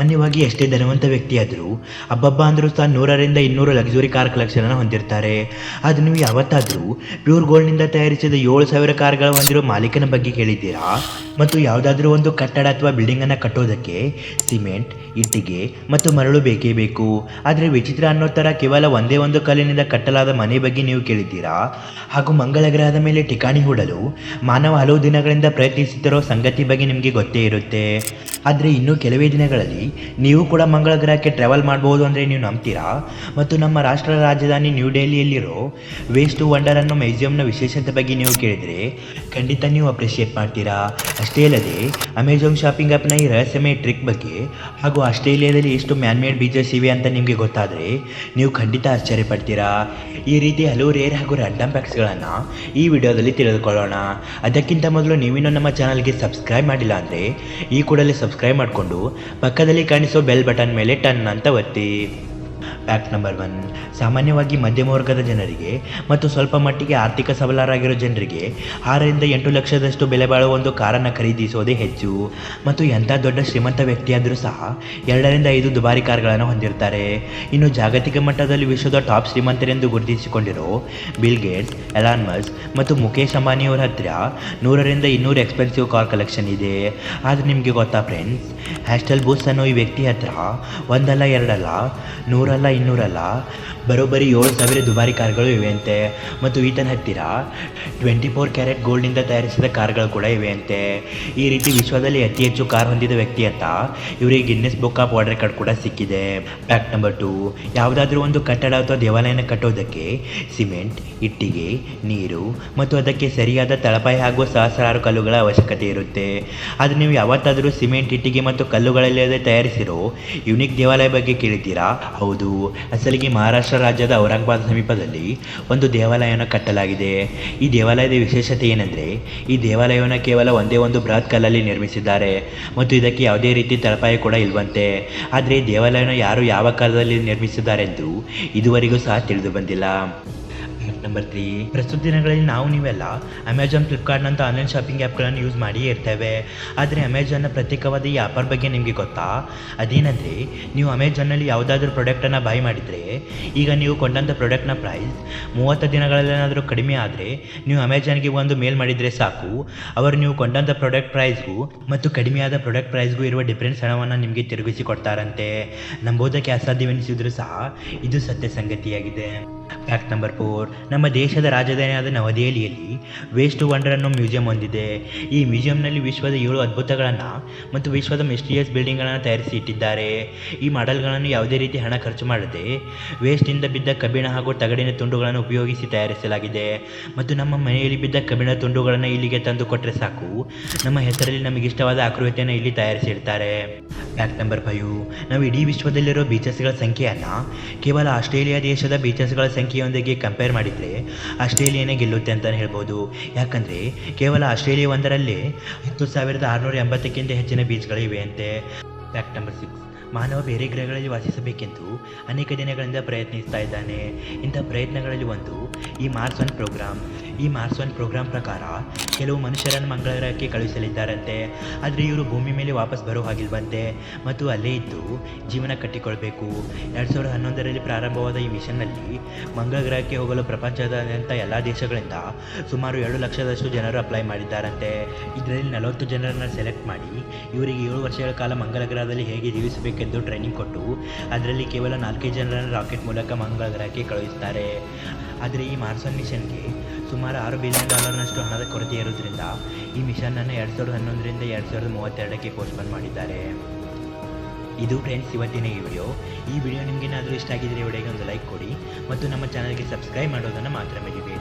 ಸಾಮಾನ್ಯವಾಗಿ ಎಷ್ಟೇ ಧನವಂತ ವ್ಯಕ್ತಿಯಾದರೂ ಹಬ್ಬಬ್ಬ ಅಂದರೂ ಸಹ ನೂರರಿಂದ ಇನ್ನೂರು ಲಕ್ಸುರಿ ಕಾರ್ ಕಲೆಕ್ಷನನ್ನು ಹೊಂದಿರ್ತಾರೆ. ಅದು ನೀವು ಯಾವತ್ತಾದರೂ ಪ್ಯೂರ್ ಗೋಲ್ಡ್ನಿಂದ ತಯಾರಿಸಿದ ಏಳು ಸಾವಿರ ಕಾರ್ಗಳು ಹೊಂದಿರೋ ಮಾಲೀಕನ ಬಗ್ಗೆ ಕೇಳಿದ್ದೀರಾ? ಮತ್ತು ಯಾವುದಾದ್ರೂ ಒಂದು ಕಟ್ಟಡ ಅಥವಾ ಬಿಲ್ಡಿಂಗನ್ನು ಕಟ್ಟೋದಕ್ಕೆ ಸಿಮೆಂಟ್ ಇಟ್ಟಿಗೆ ಮತ್ತು ಮರಳು ಬೇಕೇ ಬೇಕು. ಆದರೆ ವಿಚಿತ್ರ ಅನ್ನೋ ಥರ ಕೇವಲ ಒಂದೇ ಒಂದು ಕಲ್ಲಿನಿಂದ ಕಟ್ಟಲಾದ ಮನೆ ಬಗ್ಗೆ ನೀವು ಕೇಳಿದ್ದೀರಾ? ಹಾಗೂ ಮಂಗಳ ಗ್ರಹದ ಮೇಲೆ ಠಿಕಾಣಿ ಹೂಡಲು ಮಾನವ ಹಲವು ದಿನಗಳಿಂದ ಪ್ರಯತ್ನಿಸುತ್ತಿರೋ ಸಂಗತಿ ಬಗ್ಗೆ ನಿಮಗೆ ಗೊತ್ತೇ ಇರುತ್ತೆ. ಆದರೆ ಇನ್ನೂ ಕೆಲವೇ ದಿನಗಳಲ್ಲಿ ನೀವು ಕೂಡ ಮಂಗಳ ಗ್ರಹಕ್ಕೆ ಟ್ರಾವೆಲ್ ಮಾಡಬಹುದು ಅಂದರೆ ನೀವು ನಂಬ್ತೀರಾ? ಮತ್ತು ನಮ್ಮ ರಾಷ್ಟ್ರ ರಾಜಧಾನಿ ನ್ಯೂ ಡೆಲ್ಲಿಯಲ್ಲಿರೋ ವೇಸ್ಟ್ ವಂಡರ್ ಅನ್ನೋ ಮ್ಯೂಸಿಯಂನ ವಿಶೇಷತೆ ಬಗ್ಗೆ ನೀವು ಕೇಳಿದರೆ ಖಂಡಿತ ನೀವು ಅಪ್ರಿಷಿಯೇಟ್ ಮಾಡ್ತೀರಾ. ಅಷ್ಟೇ ಅಲ್ಲದೆ ಅಮೆಜಾನ್ ಶಾಪಿಂಗ್ ಆ್ಯಪ್ನ ಈ ರಹಸ್ಯಮಯ ಟ್ರಿಕ್ ಬಗ್ಗೆ ಹಾಗೂ ಆಸ್ಟ್ರೇಲಿಯಾದಲ್ಲಿ ಎಷ್ಟು ಮ್ಯಾನ್ಮೇಡ್ ಬೀಚಸ್ ಇವೆ ಅಂತ ನಿಮಗೆ ಗೊತ್ತಾದರೆ ನೀವು ಖಂಡಿತ ಆಶ್ಚರ್ಯ ಪಡ್ತೀರಾ. ಈ ರೀತಿ ಹಲವು ರೇರ್ ಹಾಗೂ ರ್ಯಾಂಡಮ್ ಫ್ಯಾಕ್ಟ್ಸ್ಗಳನ್ನು ಈ ವಿಡಿಯೋದಲ್ಲಿ ತಿಳಿದುಕೊಳ್ಳೋಣ. ಅದಕ್ಕಿಂತ ಮೊದಲು ನೀವಿನ್ನೂ ನಮ್ಮ ಚಾನಲ್ಗೆ ಸಬ್ಸ್ಕ್ರೈಬ್ ಮಾಡಿಲ್ಲ ಅಂದರೆ ಈ ಕೂಡಲೇ ಸಬ್ಸ್ಕ್ರೈಬ್ ಮಾಡಿಕೊಂಡು ಪಕ್ಕದಲ್ಲಿ ಕಾಣಿಸೋ ಬೆಲ್ ಬಟನ್ ಮೇಲೆ ಟನ್ ಅಂತ ಒತ್ತಿ. ಫ್ಯಾಕ್ಟ್ ನಂಬರ್ ಒನ್ ಸಾಮಾನ್ಯವಾಗಿ ಮಧ್ಯಮ ವರ್ಗದ ಜನರಿಗೆ ಮತ್ತು ಸ್ವಲ್ಪ ಮಟ್ಟಿಗೆ ಆರ್ಥಿಕ ಸಬಲರಾಗಿರೋ ಜನರಿಗೆ ಆರರಿಂದ ಎಂಟು ಲಕ್ಷದಷ್ಟು ಬೆಲೆ ಬಾಳುವ ಒಂದು ಕಾರನ್ನು ಖರೀದಿಸೋದೇ ಹೆಚ್ಚು. ಮತ್ತು ಎಂಥ ದೊಡ್ಡ ಶ್ರೀಮಂತ ವ್ಯಕ್ತಿಯಾದರೂ ಸಹ ಎರಡರಿಂದ ಐದು ದುಬಾರಿ ಕಾರ್ಗಳನ್ನು ಹೊಂದಿರ್ತಾರೆ. ಇನ್ನು ಜಾಗತಿಕ ಮಟ್ಟದಲ್ಲಿ ವಿಶ್ವದ ಟಾಪ್ ಶ್ರೀಮಂತರೆಂದು ಗುರುತಿಸಿಕೊಂಡಿರೋ ಬಿಲ್ ಗೇಟ್ಸ್, ಎಲಾನ್ ಮಸ್ ಮತ್ತು ಮುಖೇಶ್ ಅಂಬಾನಿಯವರ ಹತ್ತಿರ ನೂರರಿಂದ ಇನ್ನೂರು ಎಕ್ಸ್ಪೆನ್ಸಿವ್ ಕಾರ್ ಕಲೆಕ್ಷನ್ ಇದೆ. ಆದರೆ ನಿಮಗೆ ಗೊತ್ತಾ ಫ್ರೆಂಡ್ಸ್, ಹ್ಯಾಸ್ಟೆಲ್ ಬೂಸ್ ಅನ್ನೋ ಈ ವ್ಯಕ್ತಿ ಹತ್ರ ಒಂದಲ್ಲ ಎರಡಲ್ಲ ನೂರಲ್ಲ ಇನ್ನೂರಲ್ಲ ಬರೋಬ್ಬರಿ ಏಳು ಸಾವಿರ ದುಬಾರಿ ಕಾರ್ಗಳು ಇವೆಯಂತೆ. ಮತ್ತು ಈತನ ಹತ್ತಿರ ಟ್ವೆಂಟಿ ಫೋರ್ ಕ್ಯಾರೆಟ್ ಗೋಲ್ಡ್ನಿಂದ ತಯಾರಿಸಿದ ಕಾರ್ಗಳು ಕೂಡ ಇವೆಯಂತೆ. ಈ ರೀತಿ ವಿಶ್ವದಲ್ಲಿ ಅತಿ ಹೆಚ್ಚು ಕಾರ್ ಹೊಂದಿದ ವ್ಯಕ್ತಿ ಅಂತ ಇವರಿಗೆ Guinness Book of World Record ಕೂಡ ಸಿಕ್ಕಿದೆ. ಫ್ಯಾಕ್ಟ್ ನಂಬರ್ ಟು ಯಾವುದಾದ್ರೂ ಒಂದು ಕಟ್ಟಡ ಅಥವಾ ದೇವಾಲಯನ ಕಟ್ಟೋದಕ್ಕೆ ಸಿಮೆಂಟ್, ಇಟ್ಟಿಗೆ, ನೀರು ಮತ್ತು ಅದಕ್ಕೆ ಸರಿಯಾದ ತಳಪಾಯಿ ಹಾಗೂ ಸಹಸ್ರಾರು ಕಲ್ಲುಗಳ ಅವಶ್ಯಕತೆ ಇರುತ್ತೆ. ಆದರೆ ನೀವು ಯಾವತ್ತಾದರೂ ಸಿಮೆಂಟ್, ಇಟ್ಟಿಗೆ ಮತ್ತು ಕಲ್ಲುಗಳಲ್ಲದೆ ತಯಾರಿಸಿರೋ ಯುನಿಕ್ ದೇವಾಲಯ ಬಗ್ಗೆ ಕೇಳಿದ್ದೀರಾ? ಹೌದು. ಅಸಲಿಗೆ ಮಹಾರಾಷ್ಟ್ರ ರಾಜ್ಯದ ಔರಂಗಾಬಾದ್ ಸಮೀಪದಲ್ಲಿ ಒಂದು ದೇವಾಲಯವನ್ನು ಕಟ್ಟಲಾಗಿದೆ. ಈ ದೇವಾಲಯದ ವಿಶೇಷತೆ ಏನೆಂದರೆ, ಈ ದೇವಾಲಯವನ್ನು ಕೇವಲ ಒಂದೇ ಒಂದು ಬೃಹತ್ ಕಲ್ಲಲ್ಲಿ ನಿರ್ಮಿಸಿದ್ದಾರೆ. ಮತ್ತು ಇದಕ್ಕೆ ಯಾವುದೇ ರೀತಿ ತಳಪಾಯ ಕೂಡ ಇಲ್ವಂತೆ. ಆದರೆ ಈ ದೇವಾಲಯವನ್ನು ಯಾರು ಯಾವ ಕಾಲದಲ್ಲಿ ನಿರ್ಮಿಸಿದ್ದಾರೆಂದು ಇದುವರೆಗೂ ಸಹ ತಿಳಿದು ಬಂದಿಲ್ಲ. ನಂಬರ್ ತ್ರೀ ಪ್ರಸ್ತುತ ದಿನಗಳಲ್ಲಿ ನಾವು ನೀವೆಲ್ಲ ಅಮೆಜಾನ್ ಫ್ಲಿಪ್ಕಾರ್ಟ್ನಂಥ ಆನ್ಲೈನ್ ಶಾಪಿಂಗ್ ಆ್ಯಪ್ಗಳನ್ನು ಯೂಸ್ ಮಾಡಿಯೇ ಇರ್ತೇವೆ. ಆದರೆ ಅಮೆಜಾನ್ನ ಪ್ರತ್ಯೇಕವಾದ ಈ ಆಫರ್ ಬಗ್ಗೆ ನಿಮಗೆ ಗೊತ್ತಾ? ಅದೇನಂದರೆ, ನೀವು ಅಮೆಜಾನ್ನಲ್ಲಿ ಯಾವುದಾದ್ರೂ ಪ್ರಾಡಕ್ಟನ್ನು ಬೈ ಮಾಡಿದರೆ, ಈಗ ನೀವು ಕೊಂಡಂಥ ಪ್ರಾಡಕ್ಟ್ನ ಪ್ರೈಸ್ ಮೂವತ್ತು ದಿನಗಳಲ್ಲೇನಾದರೂ ಕಡಿಮೆ ಆದರೆ, ನೀವು ಅಮೆಜಾನ್ಗೆ ಒಂದು ಮೇಲ್ ಮಾಡಿದರೆ ಸಾಕು. ಅವರು ನೀವು ಕೊಂಡಂಥ ಪ್ರಾಡಕ್ಟ್ ಪ್ರೈಸ್ಗೂ ಮತ್ತು ಕಡಿಮೆಯಾದ ಪ್ರಾಡಕ್ಟ್ ಪ್ರೈಸ್ಗೂ ಇರುವ ಡಿಫ್ರೆನ್ಸ್ ಹಣವನ್ನು ನಿಮಗೆ ತಿರುಗಿಸಿ ಕೊಡ್ತಾರಂತೆ. ನಂಬೋದಕ್ಕೆ ಅಸಾಧ್ಯವೆನಿಸಿದರೂ ಸಹ ಇದು ಸತ್ಯ ಸಂಗತಿಯಾಗಿದೆ. ಫ್ಯಾಕ್ಟ್ ನಂಬರ್ ಫೋರ್ ನಮ್ಮ ದೇಶದ ರಾಜಧಾನಿಯಾದ ನವದೆಹಲಿಯಲ್ಲಿ ವೇಸ್ಟ್ ವಂಡರ್ ಅನ್ನೋ ಮ್ಯೂಸಿಯಂ ಹೊಂದಿದೆ. ಈ ಮ್ಯೂಸಿಯಂನಲ್ಲಿ ವಿಶ್ವದ ಏಳು ಅದ್ಭುತಗಳನ್ನು ಮತ್ತು ವಿಶ್ವದ ಮಿಸ್ಟೀರಿಯಸ್ ಬಿಲ್ಡಿಂಗ್ಗಳನ್ನು ತಯಾರಿಸಿ ಇಟ್ಟಿದ್ದಾರೆ ಈ ಮಾಡೆಲ್ಗಳನ್ನು ಯಾವುದೇ ರೀತಿ ಹಣ ಖರ್ಚು ಮಾಡದೆ ವೇಸ್ಟಿಂದ ಬಿದ್ದ ಕಬ್ಬಿಣ ಹಾಗೂ ತಗಡಿನ ತುಂಡುಗಳನ್ನು ಉಪಯೋಗಿಸಿ ತಯಾರಿಸಲಾಗಿದೆ. ಮತ್ತು ನಮ್ಮ ಮನೆಯಲ್ಲಿ ಬಿದ್ದ ಕಬ್ಬಿಣ ತುಂಡುಗಳನ್ನು ಇಲ್ಲಿಗೆ ತಂದು ಕೊಟ್ಟರೆ ಸಾಕು. ನಮ್ಮ ಹೆಸರಲ್ಲಿ ನಮಗೆ ಇಷ್ಟವಾದ ಆಕೃತಿಯನ್ನು ಇಲ್ಲಿ ತಯಾರಿಸಿಡ್ತಾರೆ ಫ್ಯಾಕ್ಟ್ ನಂಬರ್ ಫೈವ್ ನಾವು ಇಡೀ ವಿಶ್ವದಲ್ಲಿರೋ ಬೀಚಸ್ಗಳ ಸಂಖ್ಯೆಯನ್ನು ಕೇವಲ ಆಸ್ಟ್ರೇಲಿಯಾ ದೇಶದ ಬೀಚಸ್ಗಳ ಸಂಖ್ಯೆಯೊಂದಿಗೆ ಕಂಪೇರ್ ಮಾಡಿದರೆ ಆಸ್ಟ್ರೇಲಿಯಾನೇ ಗೆಲ್ಲುತ್ತೆ ಅಂತಲೇ ಹೇಳ್ಬೋದು. ಯಾಕಂದರೆ ಕೇವಲ ಆಸ್ಟ್ರೇಲಿಯಾ ಒಂದರಲ್ಲಿ ಹತ್ತು ಸಾವಿರದ ಆರುನೂರ ಎಂಬತ್ತಕ್ಕಿಂತ ಹೆಚ್ಚಿನ ಬೀಚ್ಗಳಿವೆ ಅಂತೆ. ಫ್ಯಾಕ್ಟ್ ನಂಬರ್ ಸಿಕ್ಸ್ ಮಾನವ ಬೇರೆ ಗ್ರಹಗಳಲ್ಲಿ ವಾಸಿಸಬೇಕೆಂದು ಅನೇಕ ದಿನಗಳಿಂದ ಪ್ರಯತ್ನಿಸ್ತಾ ಇದ್ದಾನೆ. ಇಂಥ ಪ್ರಯತ್ನಗಳಲ್ಲಿ ಒಂದು ಈ ಮಾರ್ಸ್ ಒನ್ ಪ್ರೋಗ್ರಾಮ್ ಈ ಮಾರ್ಸ್ ಒನ್ ಪ್ರೋಗ್ರಾಮ್ ಪ್ರಕಾರ ಕೆಲವು ಮನುಷ್ಯರನ್ನು ಮಂಗಳ ಗ್ರಹಕ್ಕೆ ಕಳುಹಿಸಲಿದ್ದಾರಂತೆ. ಆದರೆ ಇವರು ಭೂಮಿ ಮೇಲೆ ವಾಪಸ್ ಬರೋ ಹಾಗಿಲ್ವಂತೆ. ಮತ್ತು ಅಲ್ಲೇ ಇದ್ದು ಜೀವನ ಕಟ್ಟಿಕೊಳ್ಬೇಕು. ಎರಡು ಸಾವಿರದ ಹನ್ನೊಂದರಲ್ಲಿ ಪ್ರಾರಂಭವಾದ ಈ ಮಿಷನ್ನಲ್ಲಿ ಮಂಗಳ ಗ್ರಹಕ್ಕೆ ಹೋಗಲು ಪ್ರಪಂಚದಾದ್ಯಂತ ಎಲ್ಲ ದೇಶಗಳಿಂದ ಸುಮಾರು ಎರಡು ಲಕ್ಷದಷ್ಟು ಜನರು ಅಪ್ಲೈ ಮಾಡಿದ್ದಾರಂತೆ. ಇದರಲ್ಲಿ ನಲವತ್ತು ಜನರನ್ನು ಸೆಲೆಕ್ಟ್ ಮಾಡಿ ಇವರಿಗೆ ಏಳು ವರ್ಷಗಳ ಕಾಲ ಮಂಗಳ ಗ್ರಹದಲ್ಲಿ ಹೇಗೆ ಜೀವಿಸಬೇಕೆಂದು ಟ್ರೈನಿಂಗ್ ಕೊಟ್ಟು ಅದರಲ್ಲಿ ಕೇವಲ ನಾಲ್ಕೈದು ಜನರನ್ನು ರಾಕೆಟ್ ಮೂಲಕ ಮಂಗಳ ಗ್ರಹಕ್ಕೆ ಕಳುಹಿಸ್ತಾರೆ. ಆದರೆ ಈ ಮಾರ್ಸನ್ ಮಿಷನ್ಗೆ ಸುಮಾರು ಆರು ಬಿಲಿಯನ್ ಡಾಲರ್ನಷ್ಟು ಹಣದ ಕೊರತೆ ಇರುವುದರಿಂದ ಈ ಮಿಷನನ್ನು ಎರಡು ಸಾವಿರದ ಹನ್ನೊಂದರಿಂದ ಎರಡು ಸಾವಿರದ ಮೂವತ್ತೆರಡಕ್ಕೆ ಪೋಸ್ಟ್ಪೋನ್ ಮಾಡಿದ್ದಾರೆ. ಇದು ಫ್ರೆಂಡ್ಸ್, ಇವತ್ತಿನ ಈ ವಿಡಿಯೋ. ಈ ವಿಡಿಯೋ ನಿಮಗೇನಾದರೂ ಇಷ್ಟ ಆಗಿದ್ರೆ ಈ ವಿಡಿಯೋಗೆ ಒಂದು ಲೈಕ್ ಕೊಡಿ ಮತ್ತು ನಮ್ಮ ಚಾನಲ್ಗೆ ಸಬ್ಸ್ಕ್ರೈಬ್ ಮಾಡೋದನ್ನು ಮಾತ್ರ ಮರಿಬೇಡಿ.